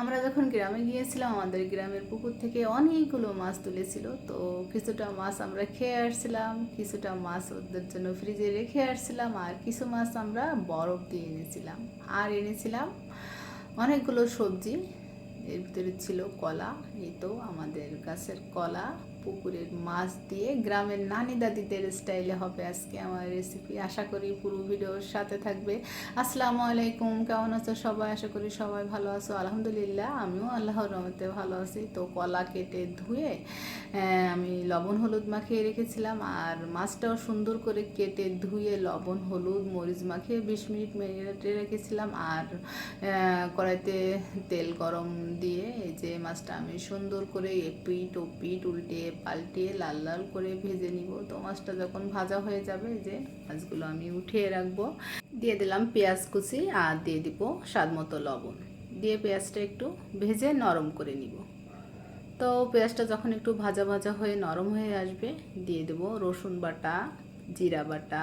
আমরা যখন গ্রামে গিয়েছিলাম, আমাদের গ্রামের পুকুর থেকে অনেকগুলো মাছ তুলেছিল। তো কিছুটা মাছ আমরা খেয়ে আসছিলাম, কিছুটা মাছ ওদের জন্য ফ্রিজে রেখে আসছিলাম, আর কিছু মাছ আমরা বরফ দিয়ে এনেছিলাম। আর এনেছিলাম অনেকগুলো সবজি। এর ভিতরে ছিল কলা, এই তো আমাদের গাছের কলা, পুকুরের মাছ দিয়ে গ্রামের নানি দাদিদের স্টাইলে হবে আজকে আমার রেসিপি আশা করি পুরো ভিডিওর সাথে থাকবে। আসসালামু আলাইকুম, কেমন আছো সবাই? আশা করি সবাই ভালো আছো। আলহামদুলিল্লাহ, আমিও আল্লাহর রহমতে ভালো আছি। তো কলা কেটে ধুয়ে আমি লবণ হলুদ মাখিয়ে রেখেছিলাম আর মাছটাও সুন্দর করে কেটে ধুয়ে লবণ, হলুদ, মরিচ মাখিয়ে বিশ মিনিট মেরিনেটে রেখেছিলাম। আর কড়াইতে তেল গরম দিয়ে এই যে মাছটা আমি সুন্দর করে এপিট ও পিট উল্টে পাল্টিয়ে লাল লাল করে ভেজে নিব। তো মাছটা যখন ভাজা হয়ে যাবে যে মাছগুলো আমি উঠিয়ে রাখব। দিয়ে দিলাম পেঁয়াজ কুচি আর দিয়ে দিব স্বাদ মতো লবণ। দিয়ে পেঁয়াজটা একটু ভেজে নরম করে নিব। তো পেঁয়াজটা যখন একটু ভাজা ভাজা হয়ে নরম হয়ে আসবে, দিয়ে দেবো রসুন বাটা, জিরা বাটা,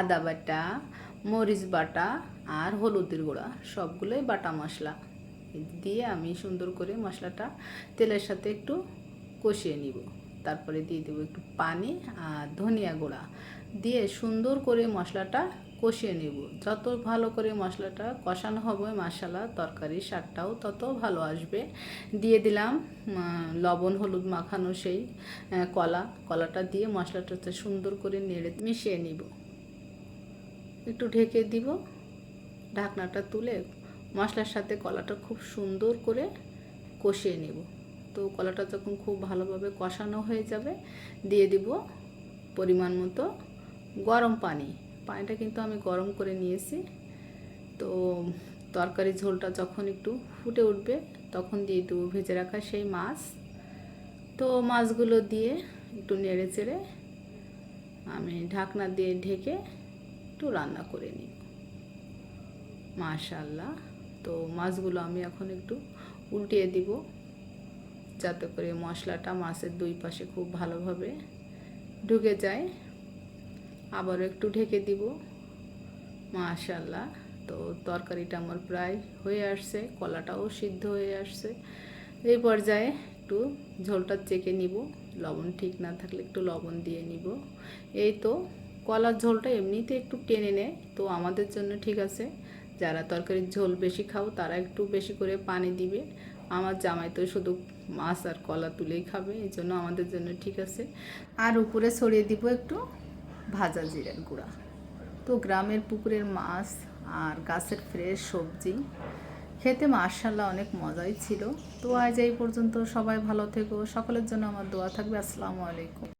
আদা বাটা, মরিচ বাটা আর হলুদের গুঁড়া। সবগুলোই বাটা মশলা। দিয়ে আমি সুন্দর করে মশলাটা তেলের সাথে একটু কষিয়ে নিব। তারপরে দিয়ে দেবো একটু পানি আর ধনিয়া গুঁড়া। দিয়ে সুন্দর করে মশলাটা কষিয়ে নেব। যত ভালো করে মশলাটা কষানো হবে মশলা তরকারি স্বাদটাও তত ভালো আসবে। দিয়ে দিলাম লবণ, হলুদ মাখানো সেই কলা। কলাটা দিয়ে মশলাটাতে সুন্দর করে নেড়ে মিশিয়ে নিব। একটু ঢেকে দিব। ঢাকনাটা তুলে মশলার সাথে কলাটা খুব সুন্দর করে কষিয়ে নেব। তো কলাটা যখন খুব ভালোভাবে কষানো হয়ে যাবে, দিয়ে দিব পরিমাণ মতো গরম পানি। পানিটা কিন্তু আমি গরম করে নিয়েছি। তো তরকারি ঝোলটা যখন একটু ফুটে উঠবে, তখন দিয়ে দেবো ভেজে রাখা সেই মাছ। তো মাছগুলো দিয়ে একটু নেড়ে চেড়ে আমি ঢাকনা দিয়ে ঢেকে একটু রান্না করে নিই মাশাল্লাহ তো মাছগুলো আমি এখন একটু উল্টিয়ে দিব যাতে করে মশলাটা মাছের দুই পাশে খুব ভালোভাবে ঢুকে যায়। আবারও একটু ঢেকে দিব। মাশাল্লাহ তো তরকারিটা আমার প্রায় হয়ে আসছে, কলাটাও সিদ্ধ হয়ে আসছে। এই পর্যায়ে একটু ঝোলটা চেকে নিব। লবণ ঠিক না থাকলে একটু লবণ দিয়ে নিব। এই তো কলার ঝোলটা এমনিতে একটু টেনে নেয়, তো আমাদের জন্য ঠিক আছে। যারা তরকারির ঝোল বেশি খাও তারা একটু বেশি করে পানি দিবে। আমার জামাই তো শুধু মাছ আর কলা তুলেই খাবে, এই জন্য আমাদের জন্য ঠিক আছে। আর উপরে ছড়িয়ে দিব একটু ভাজা জিরার গুঁড়া। তো গ্রামের পুকুরের মাছ আর গাছের ফ্রেশ সবজি, খেতে মার্শাল্লাহ অনেক মজাই ছিল। তো আজ এই পর্যন্ত সবাই ভালো থেকো, সকলের জন্য আমার দোয়া থাকবে। আসসালামু আলাইকুম।